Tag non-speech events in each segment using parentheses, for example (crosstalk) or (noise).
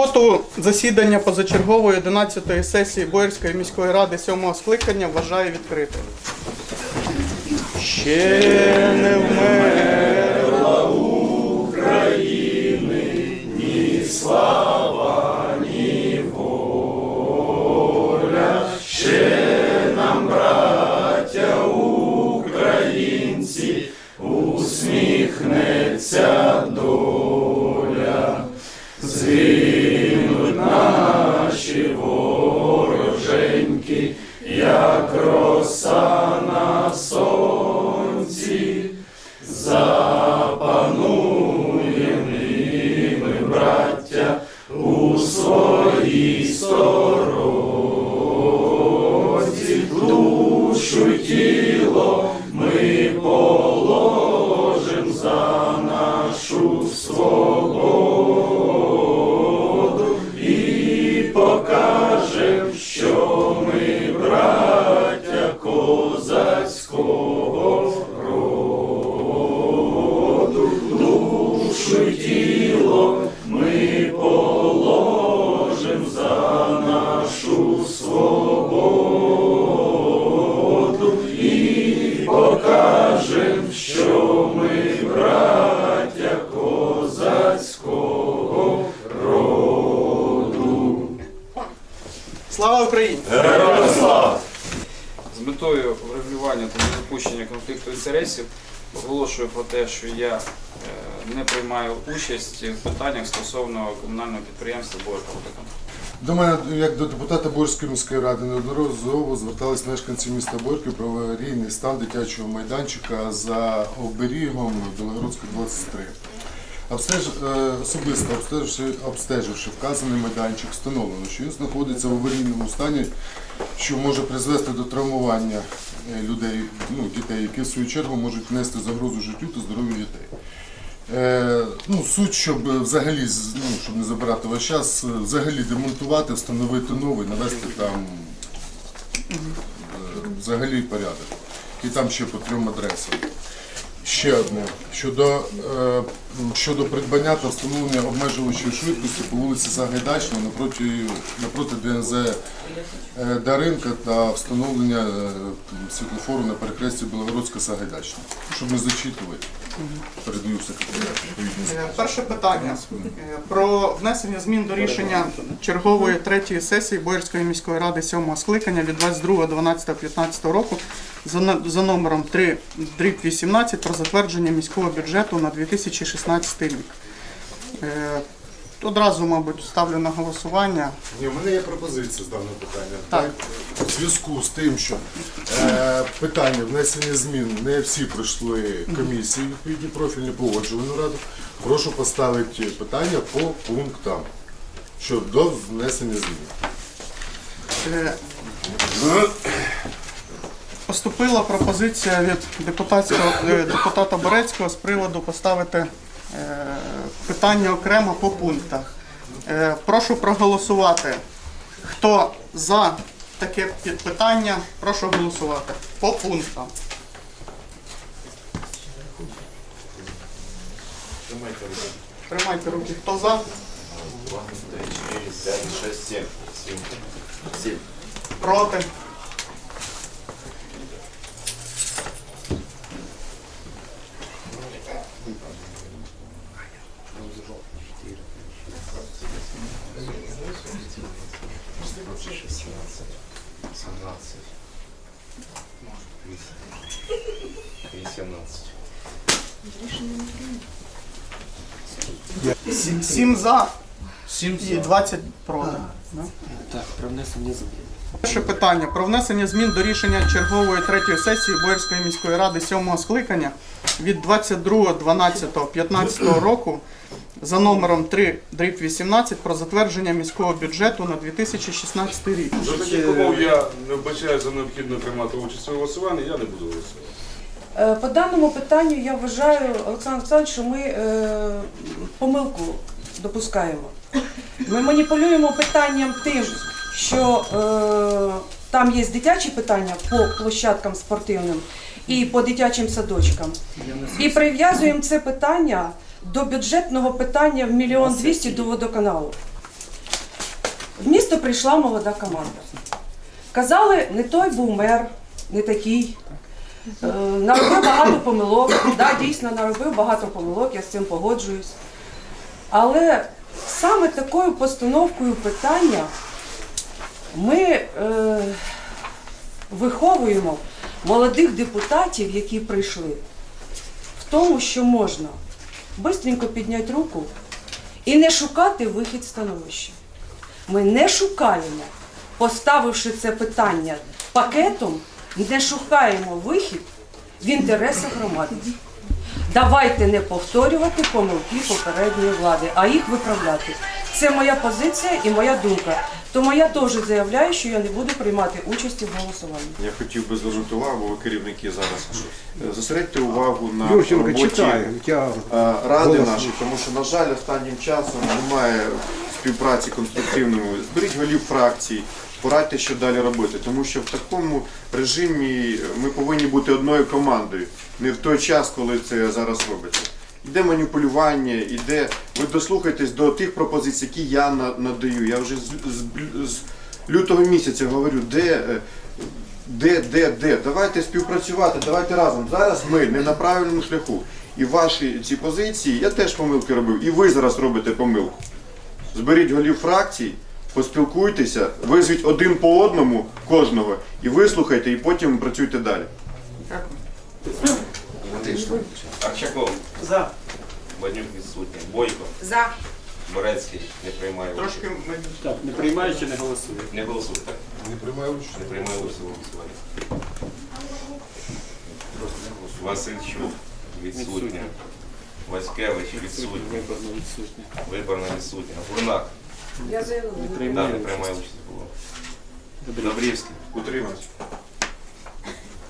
Роботу засідання позачергової 11-ї сесії Боярської міської ради 7-го скликання вважаю відкритою. Ще не вмерла України ні слава, ні воля. Ще нам, браття українці, усміхнеться вороженьки, Слава З метою врегулювання та недопущення конфлікту інтересів оголошую про те, що я е, не приймаю участь в питаннях стосовно комунального підприємства «Боярка-Водоканал». До мене, як до депутата Борської міської ради, неодноразово звертались мешканці міста Борки про аварійний стан дитячого майданчика за оберігом Білогородська 23. Е, особисто обстеживши, обстеживши вказаний майданчик, встановлено, що він знаходиться в аварійному стані, що може призвести до травмування е, людей, ну, дітей, які в свою чергу можуть нести загрозу життю та здоров'ю дітей. Е, ну, суть, щоб взагалі, ну, щоб не забирати ваш час, е, взагалі демонтувати, встановити новий, навести там е, взагалі порядок. І там ще по трьом адресам. Ще одне. Щодо, е, щодо придбання та встановлення обмежувачої швидкості по вулиці Загайдачна напроти, напроти ДНЗ е, Даринка та встановлення е, світлофору на перехресті Білогородська Сагайдачна. Щоб не зачитувати, передаю секретарю Е, Перше питання Е, про внесення змін до рішення чергової третьої сесії Боярської міської ради 7-го скликання від 22.12.15 року за, номером 3 дріб 18 про затвердження міського бюджету на 2016 рік. Одразу, мабуть, ставлю на голосування. Ні, у мене є пропозиція з даного питання. Так. У зв'язку з тим, що е, питання внесення змін не всі пройшли комісії, відповідні профільні погоджувальну раду. Прошу поставити питання по пунктам щодо внесення змін. Е, Поступила пропозиція від депутатського е, депутата Борецького з приводу поставити е, питання окремо по пунктах. Е, Прошу проголосувати. Хто за таке питання, прошу голосувати по пунктам. Тримайте руки. Хто за? 5, 6, 7. 7. 7. Проти? Сім- Сім за і 20 проти. Да? Так, про внесення змін. Перше питання про внесення змін до рішення чергової третьої сесії Боярської міської ради 7-го скликання від 22.12.15 року за номером 3 дріб 18 про затвердження міського бюджету на 2016 рік. За таких умов я не вбачаю за необхідно приймати участь у голосуванні, я не буду голосувати. Е, По даному питанню я вважаю, Олександр Олександрович, що ми е, помилку допускаємо. Ми маніпулюємо питанням тим, що е, там є дитячі питання по площадкам спортивним і по дитячим садочкам. І прив'язуємо це питання до бюджетного питання в мільйон двісті до водоканалу. В місто прийшла молода команда. Казали, не той був мер, не такий. Е, Наробив багато помилок. Да, дійсно, наробив багато помилок, я з цим погоджуюсь. Але саме такою постановкою питання ми е, виховуємо молодих депутатів, які прийшли, в тому, що можна бистренько підняти руку і не шукати вихід становища. Ми не шукаємо, поставивши це питання пакетом, не шукаємо вихід в інтересах громади. Давайте не повторювати помилки попередньої влади, а їх виправляти. Це моя позиція і моя думка. Тому я теж заявляю, що я не буду приймати участі в голосуванні. Я хотів би звернути увагу, ви керівники зараз. е, Зосередьте увагу на Ющенко роботі читає. Я... е, ради Голос. нашої, тому що, на жаль, останнім часом немає співпраці конструктивної. Зберіть голів фракцій, порадьте, що далі робити. Тому що в такому режимі ми повинні бути одною командою, не в той час, коли це зараз робиться. Іде маніпулювання, іде. Ви дослухайтесь до тих пропозицій, які я надаю. Я вже з, з, лютого місяця говорю, де. е, де, де, де? Давайте співпрацювати, давайте разом. Зараз ми не на правильному шляху. І ваші ці позиції, я теж помилки робив, і ви зараз робите помилку. Зберіть голів фракцій, поспілкуйтеся, визвіть один по одному кожного і вислухайте, і потім працюйте далі. Дякую. Арчаков. За. Баднюк відсутній. Бойко. За. Борецький. Не приймає участь. Трошки ми Так, не приймаю чи не голосую? Не голосує, так? Не приймаю участь. Не приймає участь у голосуванні. Васильчук. Відсутня. Васькевич. Відсутня. Виборно відсутні. Виборна відсутня. Гурнак. Я заявила. Не Да, приймаю не приймає участь. було. Добре. Добрівський. Утримуйтесь.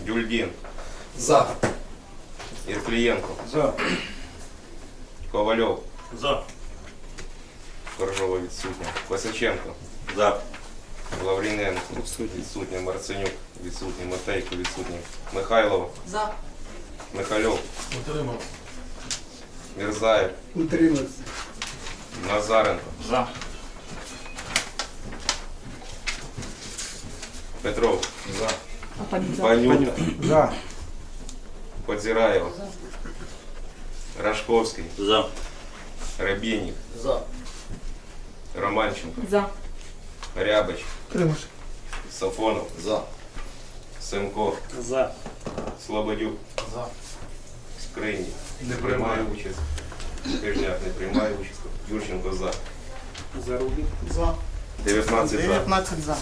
Дюльдін. За. Ірклієнко. За. Ковальов. За. Коржова відсутня. Васиченко. За. Лавріненко. Відсутній. Відсутня. Марценюк. Відсутній. Матейко. Відсутній. Михайлова. За. Михальов. Мірзаєв. Утримався. Назаренко. За. Петров. За. Панюта. За. Подзираєва. Рашковський. За. Рабєнік. За. Романченко. За. Рябич. Утримався. Сафонов. За. Семко. За. Слободюк. За. Скрині. Не приймає участь. Кижняк не приймає участь. Юрченко за. За Рубін. за 19 за. 19 за.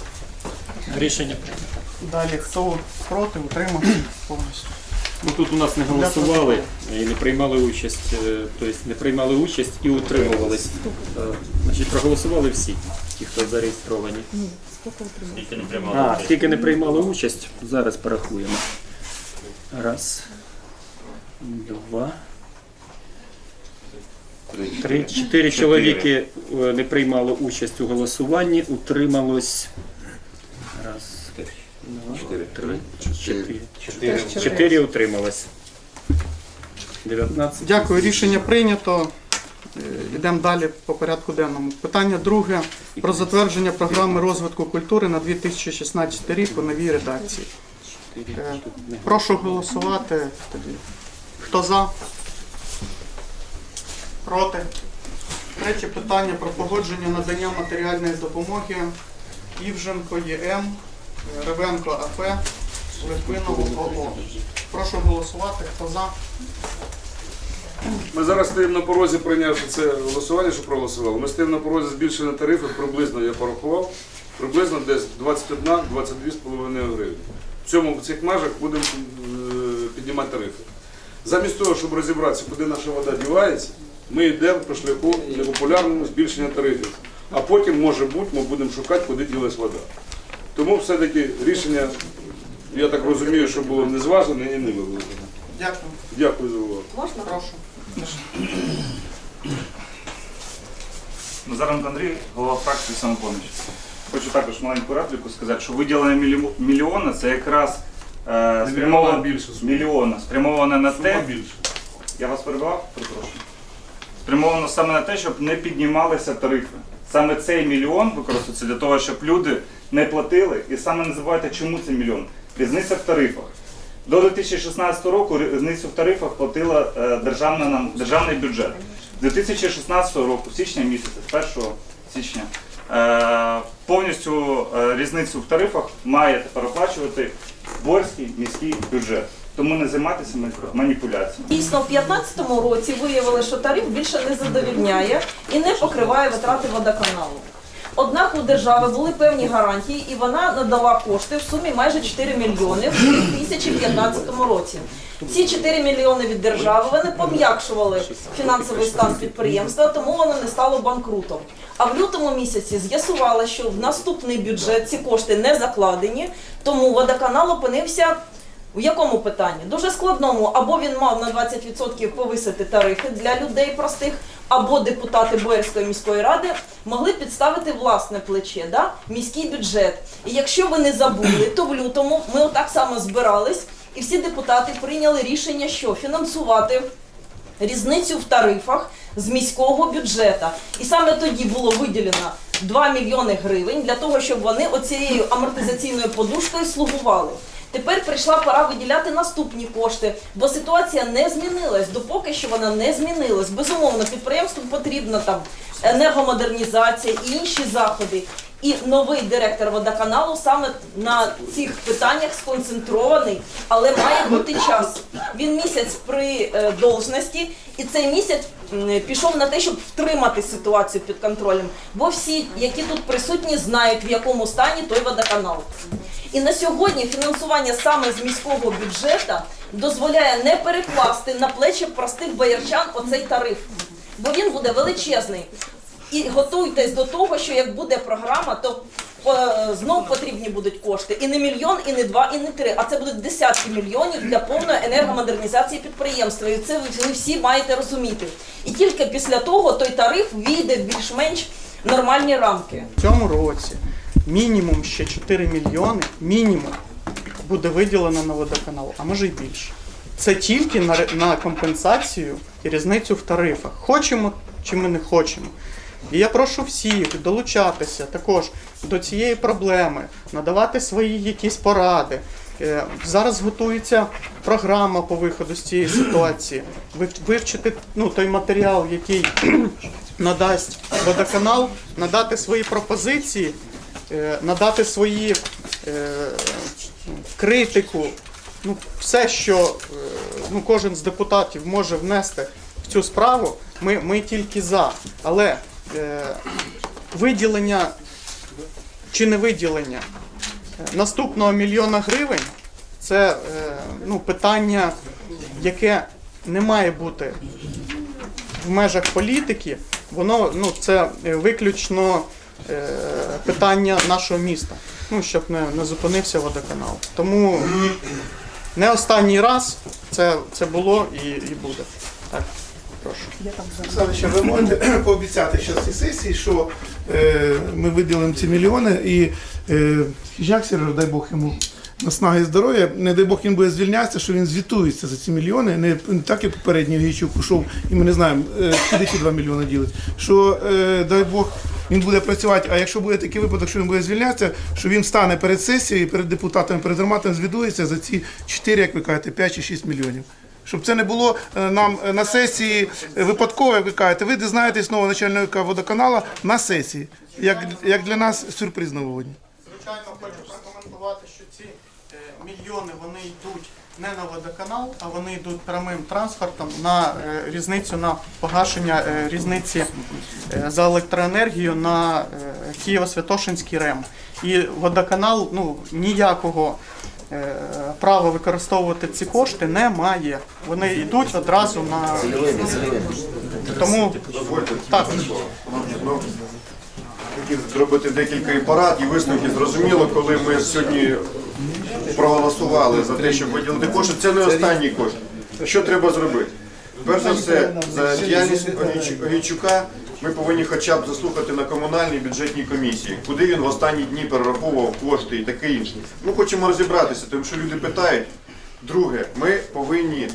Рішення прийнято. Далі хто проти, утримався повністю. Ну тут у нас не голосували і не приймали участь, тобто не приймали участь і утримувались. Е, Значить, проголосували всі, ті, хто зареєстровані. А, тільки не приймали участь. Зараз порахуємо. Раз, два, три, чотири чоловіки е, не приймали участь у голосуванні, утрималось. Раз, два, Чотири. три, чотири. Чотири. Чотири утрималось. 19. Дякую, рішення прийнято. Е, Йдемо далі по порядку денному. Питання друге про затвердження програми розвитку культури на 2016 рік у новій редакції. Е, Прошу голосувати. Хто за? Проти? Третє питання про погодження надання матеріальної допомоги Івженко ЄМ, Ревенко АП, Литвинову ОО. Прошу голосувати. Хто за? Ми зараз стоїмо на порозі, прийнявши це голосування, що проголосували. Ми стоїмо на порозі збільшення тарифів, приблизно я порахував, приблизно десь 21-22,5 гривень. В цьому в цих межах будемо е, піднімати тарифи. Замість того, щоб розібратися, куди наша вода дівається, ми йдемо по шляху непопулярному збільшення тарифів. А потім, може бути, ми будемо шукати, куди ділась вода. Тому все-таки рішення, я так розумію, що було не зважене і не вивезено. Дякую. Дякую за увагу. Можна? Прошу. Назаренко Андрій, голова фракції «Самопоміч». Хочу також маленьку репліку сказати, що виділення мільйона це якраз е, спрямовано більше мільйона, спрямоване на Сума те, більше. я вас перебував, перепрошую. Спрямовано саме на те, щоб не піднімалися тарифи. Саме цей мільйон використовується для того, щоб люди не платили. І саме не забувайте, чому це мільйон. Різниця в тарифах. До 2016 року різницю в тарифах платила е, державна державний бюджет. З 2016 року, січня місяця, з 1 січня, е, повністю е, різницю в тарифах має тепер оплачувати Борський міський бюджет. Тому не займайтеся маніпуляціями. Дійсно, в 2015 році виявили, що тариф більше не задовільняє і не покриває витрати водоканалу. Однак у держави були певні гарантії, і вона надала кошти в сумі майже 4 мільйони в 2015 році. Ці 4 мільйони від держави вони пом'якшували фінансовий стан підприємства, тому воно не стало банкрутом. А в лютому місяці з'ясували, що в наступний бюджет ці кошти не закладені, тому водоканал опинився в якому питанні? Дуже складному. Або він мав на 20% повисити тарифи для людей простих, або депутати Боярської міської ради могли підставити власне плече, да? міський бюджет. І якщо ви не забули, то в лютому ми отак само збирались, і всі депутати прийняли рішення, що фінансувати різницю в тарифах з міського бюджету. І саме тоді було виділено 2 мільйони гривень для того, щоб вони оцією амортизаційною подушкою слугували. Тепер прийшла пора виділяти наступні кошти, бо ситуація не змінилась. Допоки що вона не змінилась. Безумовно, підприємству потрібна там енергомодернізація і інші заходи. І новий директор водоканалу саме на цих питаннях сконцентрований, але має бути час. Він місяць при е, должності, і цей місяць пішов на те, щоб втримати ситуацію під контролем. Бо всі, які тут присутні, знають, в якому стані той водоканал. І на сьогодні фінансування саме з міського бюджету дозволяє не перекласти на плечі простих боярчан оцей тариф, бо він буде величезний. І готуйтесь до того, що як буде програма, то знов потрібні будуть кошти. І не мільйон, і не два, і не три, а це будуть десятки мільйонів для повної енергомодернізації підприємства. І це ви всі маєте розуміти. І тільки після того той тариф війде в більш-менш нормальні рамки. В цьому році мінімум ще 4 мільйони, мінімум буде виділено на водоканал, а може й більше. Це тільки на, на компенсацію і різницю в тарифах. Хочемо чи ми не хочемо. І я прошу всіх долучатися також до цієї проблеми, надавати свої якісь поради. Е, Зараз готується програма по виходу з цієї ситуації. Вив- Вивчити ну, той матеріал, який (clears throat) надасть водоканал, надати свої пропозиції, е, надати свої е, критику, ну, все, що ну, кожен з депутатів може внести в цю справу, ми, ми тільки за. Але виділення чи не виділення е, наступного мільйона гривень це е, ну, питання, яке не має бути в межах політики, воно ну, це е, виключно е, питання нашого міста. Ну, щоб не, не зупинився водоканал. Тому не останній раз це, це було і, і буде. Так, прошу. Олександр, ви можете (clears throat) пообіцяти що цій сесії, що е, ми виділимо ці мільйони і е, Хіжняк Сережа, дай Бог йому наснаги і здоров'я, не дай Бог він буде звільнятися, що він звітується за ці мільйони, не, так як попередній Гійчук ушов, і ми не знаємо, е, куди ті 2 мільйони ділить. Що е, дай Бог. Він буде працювати, а якщо буде такий випадок, що він буде звільнятися, що він стане перед сесією, перед депутатами, перед громадами, звідується за ці 4, як ви кажете, 5 чи 6 мільйонів. Щоб це не було е, нам е, на сесії випадково, як ви кажете, ви дізнаєтесь нового начальника водоканалу на сесії, як, як для нас сюрприз новогодній. Звичайно, хочу прокоментувати, що ці е, мільйони вони йдуть не на водоканал, а вони йдуть прямим трансфертом на різницю на погашення різниці за електроенергію на Києво-Святошинський РЕМ. І водоканал ну, ніякого права використовувати ці кошти не має. Вони йдуть одразу на тому так. Зробити декілька і порад і висновки. Зрозуміло, коли ми сьогодні проголосували за те, щоб виділити кошти, це не останній кошт. Що треба зробити? Перш за все, за діяльність Огійчука ми повинні хоча б заслухати на комунальній бюджетній комісії, куди він в останні дні перераховував кошти і таке інше. Ми хочемо розібратися, тому що люди питають. Друге, ми повинні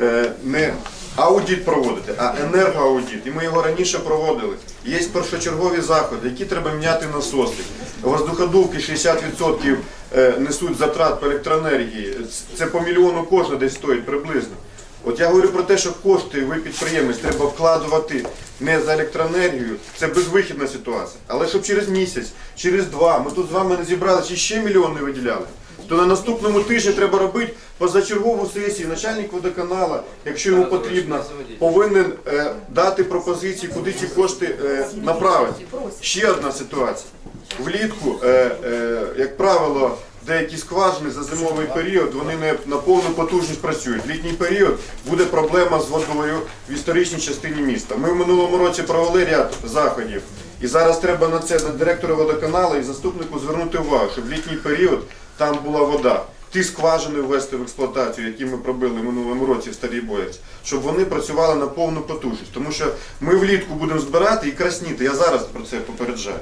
е, не аудит проводити, а енергоаудит. І ми його раніше проводили. Є першочергові заходи, які треба міняти насоси. Воздуходувки 60% е, несуть затрат по електроенергії. Це по мільйону кожна десь стоїть приблизно. От я говорю про те, що кошти ви підприємець треба вкладувати не за електроенергію, це безвихідна ситуація. Але щоб через місяць, через два, ми тут з вами не зібралися і ще мільйон не виділяли. То на наступному тижні треба робити позачергову сесію. Начальник водоканала, якщо йому потрібно, повинен е, дати пропозиції, куди ці кошти е, направити. Ще одна ситуація. Влітку, е, е, як правило, деякі скважини за зимовий період вони не на повну потужність працюють. В літній період буде проблема з водою в історичній частині міста. Ми в минулому році провели ряд заходів. І зараз треба на це на директора водоканалу і заступнику звернути увагу, щоб в літній період там була вода. Ті скважини ввести в експлуатацію, які ми пробили в минулому році в Старій Боярці, щоб вони працювали на повну потужність. Тому що ми влітку будемо збирати і красніти. Я зараз про це попереджаю.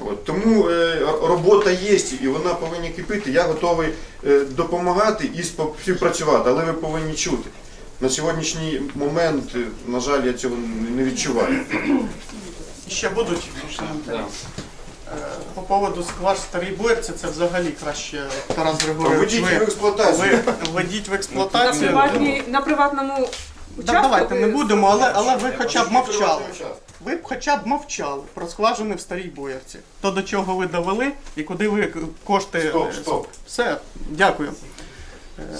От, тому е, робота є і вона повинна кипіти. Я готовий е, допомагати і співпрацювати, але ви повинні чути. На сьогоднішній момент, е, на жаль, я цього не відчуваю. І ще будуть. Да. Е, По поводу скваж старій боярці, це взагалі краще Тарас Григорович. Введіть Ви, в експлуатацію. ви введіть в На, експлуатацію. приватній, на приватному Да, давайте не будемо, але, але ви хоча б мовчали. Ви б хоча б мовчали про скважини в старій боярці. То до чого ви довели і куди ви кошти. Стоп, стоп. Все, дякую.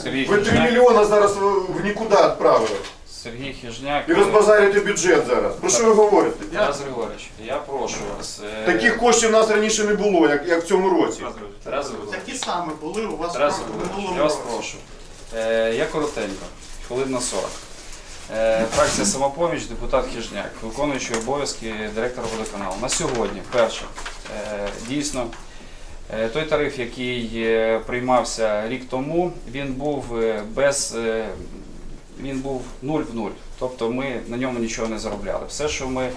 Сергій Ви 3 Хижняк, мільйони зараз в нікуди відправили. Сергій Хижняк. І розбазарюєте бюджет зараз. Про що ви говорите? Тарас Григорович, я прошу вас. е, Таких коштів у нас раніше не було, як, як в цьому році. Тарас Григорович, Такі саме були у вас Тарас в Григорович, минулому я вас році. прошу. Е, я коротенько, хвилин на 40. Е, фракція Самопоміч, депутат Хижняк, виконуючий обов'язки директора водоканалу. На сьогодні, перше, е, дійсно, е, той тариф, який приймався рік тому, він був без. Він був нуль в нуль. Тобто ми на ньому нічого не заробляли. Все, що ми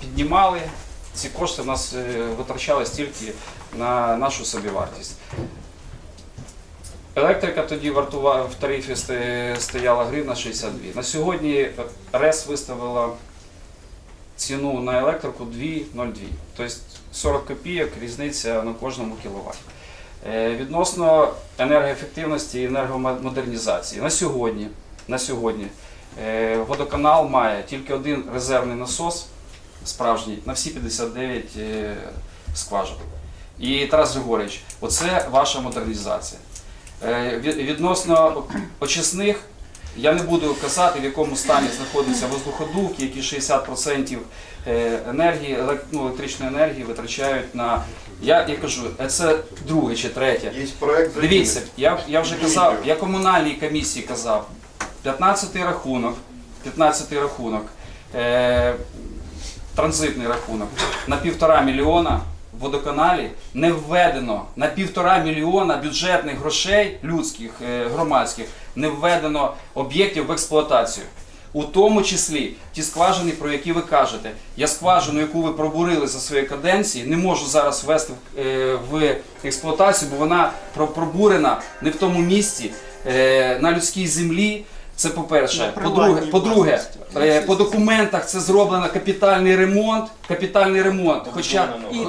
піднімали, ці кошти в нас витрачались тільки на нашу собівартість. Електрика тоді вартувала в тарифі стояла гривна 62. На сьогодні РЕС виставила ціну на електрику 2,02. Тобто 40 копійок різниця на кожному кіловаті. Е, Відносно енергоефективності і енергомодернізації. На сьогодні, на сьогодні е, водоканал має тільки один резервний насос справжній на всі 59 е, скважин. І Тарас Григорович, оце ваша модернізація. Е, від- Відносно очисних, я не буду казати, в якому стані знаходяться воздуходувки, які 60% е, енергії, ну, електричної енергії витрачають на. Я, я кажу, е, це друге чи третє. Дивіться, я, я вже казав, я комунальній комісії казав, 15 рахунок, 15 рахунок, е, транзитний рахунок на півтора мільйона водоканалі не введено на півтора мільйона бюджетних грошей людських, е, громадських, не введено об'єктів в експлуатацію. У тому числі ті скважини, про які ви кажете. Я скважину, яку ви пробурили за своєї каденції, не можу зараз ввести е, в експлуатацію, бо вона про- пробурена не в тому місці е, на людській землі. Це по-перше. По-друге, по-друге, е, по документах це зроблено капітальний ремонт. Капітальний ремонт. Хоча,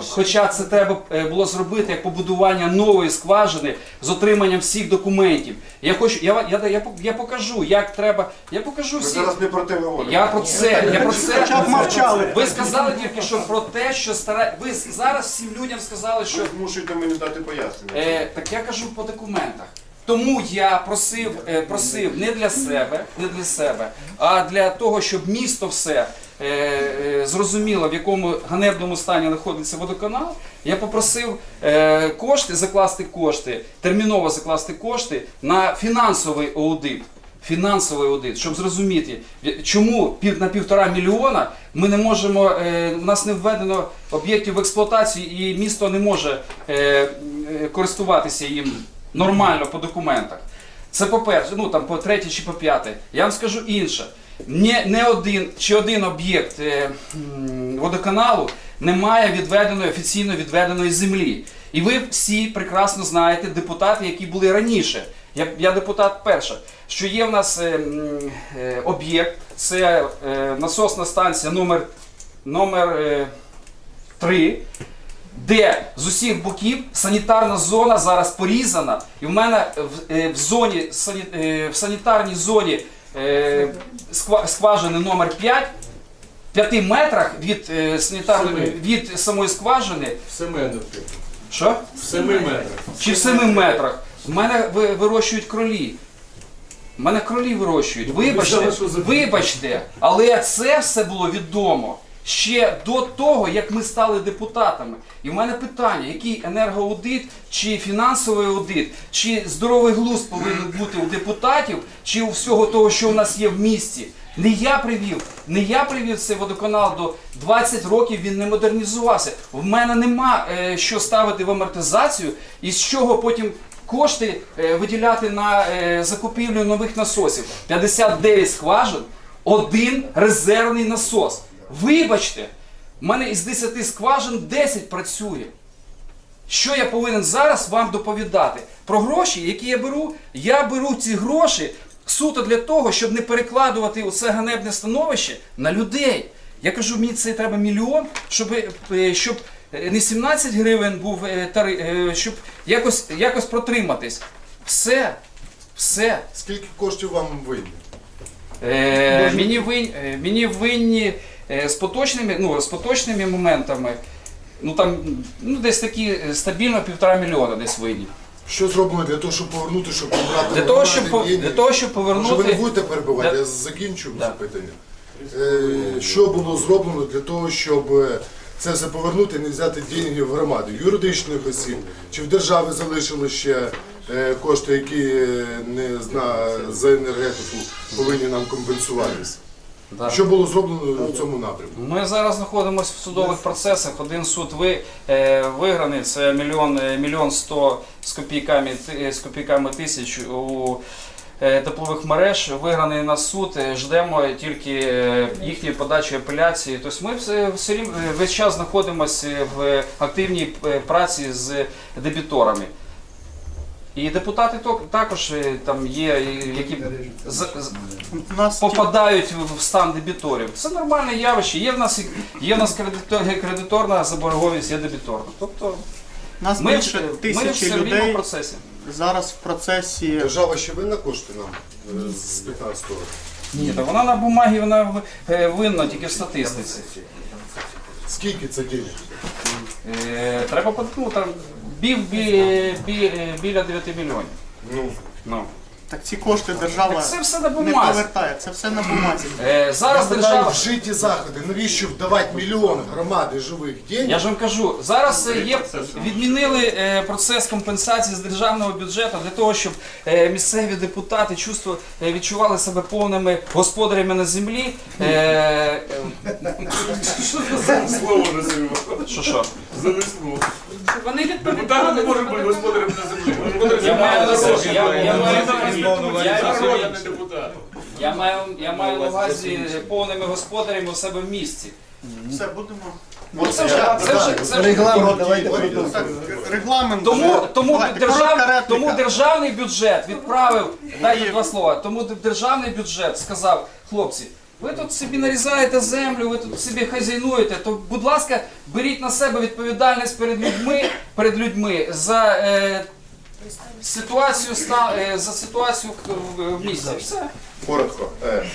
хоча це треба е, було зробити як побудування нової скважини з отриманням всіх документів. Я хочу, я, я, я, я покажу, як треба. Я покажу всі. зараз не про те говоримо. Я про це, я про це. Мовчали. Ви сказали тільки що про те, що стара. Ви зараз всім людям сказали, що Ви змушуєте мені дати пояснення. Е, так я кажу по документах. Тому я просив, е, просив не для себе, не для себе, а для того, щоб місто все е, е, зрозуміло, в якому ганебному стані знаходиться водоканал. Я попросив кошти, закласти кошти, терміново закласти кошти на фінансовий аудит. Фінансовий аудит, щоб зрозуміти, чому на півтора мільйона ми не можемо, у нас не введено об'єктів в експлуатацію, і місто не може користуватися їм нормально по документах. Це по-перше, ну там по третє чи по п'яте. Я вам скажу інше. Не, не один чи один об'єкт е, водоканалу не має відведеної офіційно відведеної землі. І ви всі прекрасно знаєте депутати, які були раніше. я, я депутат перша, що є в нас е, е, об'єкт, це е, насосна станція номер, номер е, 3, де з усіх боків санітарна зона зараз порізана, і в мене в, е, в зоні е, в санітарній зоні е, скважини номер 5 5 метрах від санітарної від самої скважини. В 7 метрах. Що? В 7 метрах. Чи в 7 метрах? В мене ви- вирощують кролі. В мене кролі вирощують. Вибачте, що за- вибачте, але це все було відомо ще до того, як ми стали депутатами. І в мене питання, який енергоаудит, чи фінансовий аудит, чи здоровий глузд повинен бути у депутатів, чи у всього того, що у нас є в місті. Не я привів, не я привів цей водоканал до 20 років він не модернізувався. В мене нема е, що ставити в амортизацію, і з чого потім кошти е, виділяти на е, закупівлю нових насосів. 59 скважин, один резервний насос. Вибачте, в мене із 10 скважин 10 працює. Що я повинен зараз вам доповідати? Про гроші, які я беру, я беру ці гроші суто для того, щоб не перекладувати оце ганебне становище на людей. Я кажу, мені це треба мільйон, щоб, е, щоб е, не 17 гривень був е, е, щоб якось, якось протриматись. Все, все. Скільки коштів вам винні? Е, мені, винні, мені винні з поточними, ну, з поточними моментами, ну там ну, десь такі е, стабільно півтора мільйона десь винні. Що зроблено для того, щоб повернути, щоб побрати Для того, щоб, по- для того, щоб Може, ви не будете перебивати, Для- я закінчу Да. запитання. Е, Що було зроблено для того, щоб е, це все повернути і не взяти деньги в громади, юридичних осіб? Чи в держави залишили ще е, кошти, які е, не зна за енергетику повинні нам компенсуватися? Да. Що було зроблено в цьому напрямку? Ми зараз знаходимося в судових процесах. Один суд ви, е, виграний, це мільйон, е, мільйон сто з копійками, ти- з копійками тисяч у е, теплових мереж. Виграний на суд. е, Ждемо тільки е, їхньої подачі апеляції. Тобто ми все, все рівно е, весь час знаходимося в активній е, праці з дебіторами. І депутати також е, там є, е, які з- з- нас попадають в стан дебіторів. Це нормальне явище. Є в нас є в нас кредитор- кредиторна заборговість, є дебіторна. Тобто нас ми, більше тисячі в людей процесі. зараз в процесі. Держава ще винна кошти нам е, з 15 року? Ні, та вона на бумагі вона винна тільки в статистиці. Скільки це? Е, Треба ну, там, бів, бі, бі, біля 9 мільйонів. Ну, Ну. Так ці кошти держава Так це все на не бумазі. повертає, це все на бумазі. Е, Зараз я держава. вжиті заходи. Навіщо вдавати мільйони громади живих денег? Я ж вам кажу, зараз е, є відмінили е, процес компенсації з державного бюджету для того, щоб е, місцеві депутати чувство е, відчували себе повними господарями на землі. Е, е, Слово не займо. Що що? Занесло. Вони Депутати не можуть бути господарем на землі. Господарем Я маю на землі. увазі, я- я маю- я- депутат. Я маю, я маю на увазі повними господарями у себе в місті. Все, будемо. Ну, це вже, це вже, це вже Регламент давайте Так, регламент. Тому, вже- тому, Давайте, держав, репліка. тому державний бюджет відправив, дайте два слова, тому державний бюджет сказав, хлопці, ви тут собі нарізаєте землю, ви тут собі хазяйнуєте, то, будь ласка, беріть на себе відповідальність перед людьми, перед людьми за е, ситуацію, ста- е, за ситуацію в, в місті. Все. Коротко, е,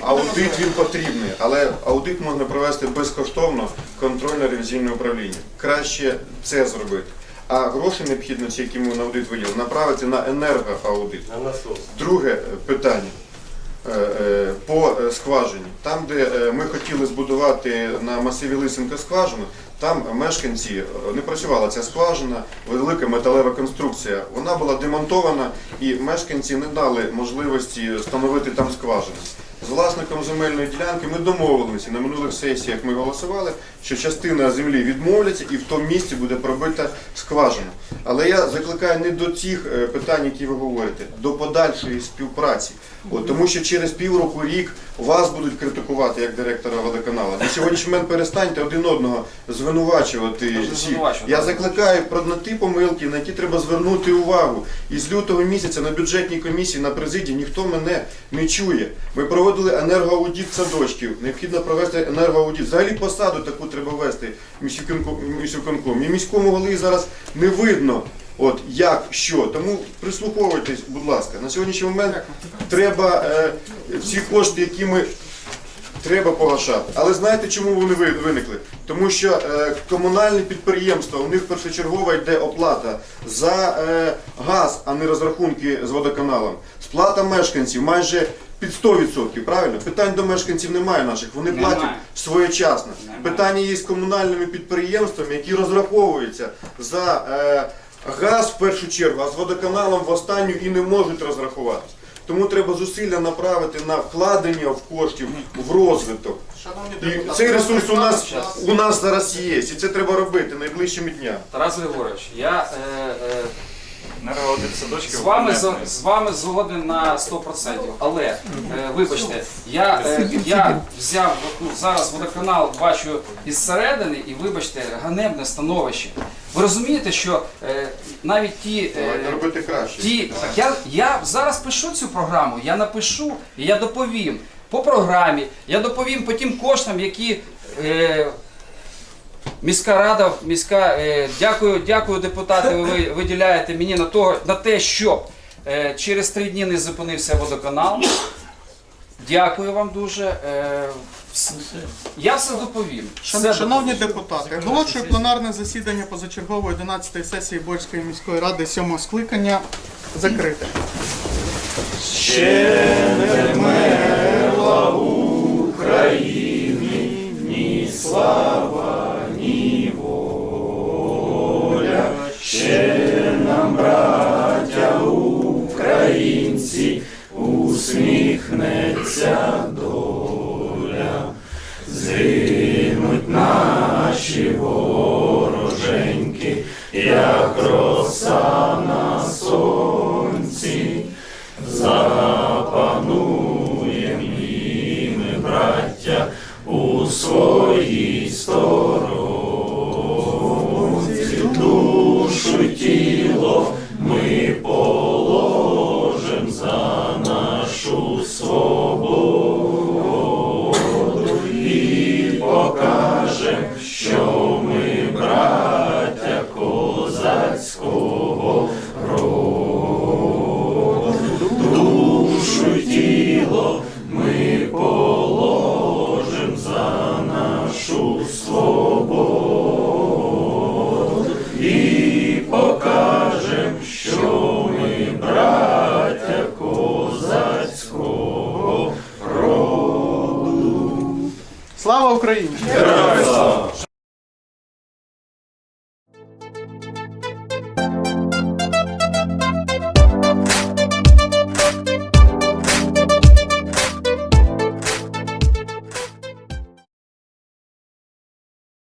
аудит він потрібний, але аудит можна провести безкоштовно контрольно-ревізійне управління. Краще це зробити. А гроші необхідно, ці, які ми на аудит виділили, направити на енергоаудит. Друге е, питання е, е, по е, скважині. Там, де е, ми хотіли збудувати на масиві Лисенка скважину, там мешканці е, не працювала ця скважина, велика металева конструкція. Вона була демонтована і мешканці не дали можливості встановити там скважину. з власником земельної ділянки ми домовилися на минулих сесіях. Ми голосували, що частина землі відмовляться і в тому місці буде пробита скважина. Але я закликаю не до цих е, питань, які ви говорите, до подальшої співпраці. От, тому що через півроку, рік вас будуть критикувати як директора водоканалу. На сьогоднішній момент перестаньте один одного звинувачувати. Всіх. Я закликаю про на ті помилки, на які треба звернути увагу. І з лютого місяця на бюджетній комісії на президії ніхто мене не чує. Ми проводили енергоаудит садочків. Необхідно провести енергоаудит. Взагалі посаду таку треба вести міськвиконком. І міському голові зараз не видно. От як що, тому прислуховуйтесь, будь ласка. На сьогоднішній момент треба е, ці кошти, які ми Треба погашати. Але знаєте, чому вони виникли? Тому що е, комунальні підприємства, у них першочергово йде оплата за е, газ, а не розрахунки з водоканалом. Сплата мешканців майже під 100%, правильно? Питань до мешканців немає наших, вони Немає. платять своєчасно. Немає. Питання є з комунальними підприємствами, які розраховуються за е, газ в першу чергу, а з водоканалом в останню і не можуть розрахуватися. Тому треба зусилля направити на вкладення в коштів в розвиток. Шановні І цей ресурс у нас у нас зараз є, і це треба робити найближчими днями. Тарас Григорович, я е, е, з вами з, з вами згоден на 100%. Але е, вибачте, я, е, я взяв ну, зараз водоканал, бачу із середини, і вибачте, ганебне становище. Ви розумієте, що е, навіть ті. е, Давайте робити краще. Ті, так я, я зараз пишу цю програму, я напишу і я доповім по програмі, я доповім по тим коштам, які е, міська рада, міська, е, дякую, дякую, депутати, ви виділяєте мені на, того, на те, щоб е, через три дні не зупинився водоканал. Дякую вам дуже. Е, я все доповім. Шан- Все Шановні доповім. депутати, оголошую пленарне засідання позачергової 11-ї сесії Борської міської ради 7 скликання закрите. Слава Україні!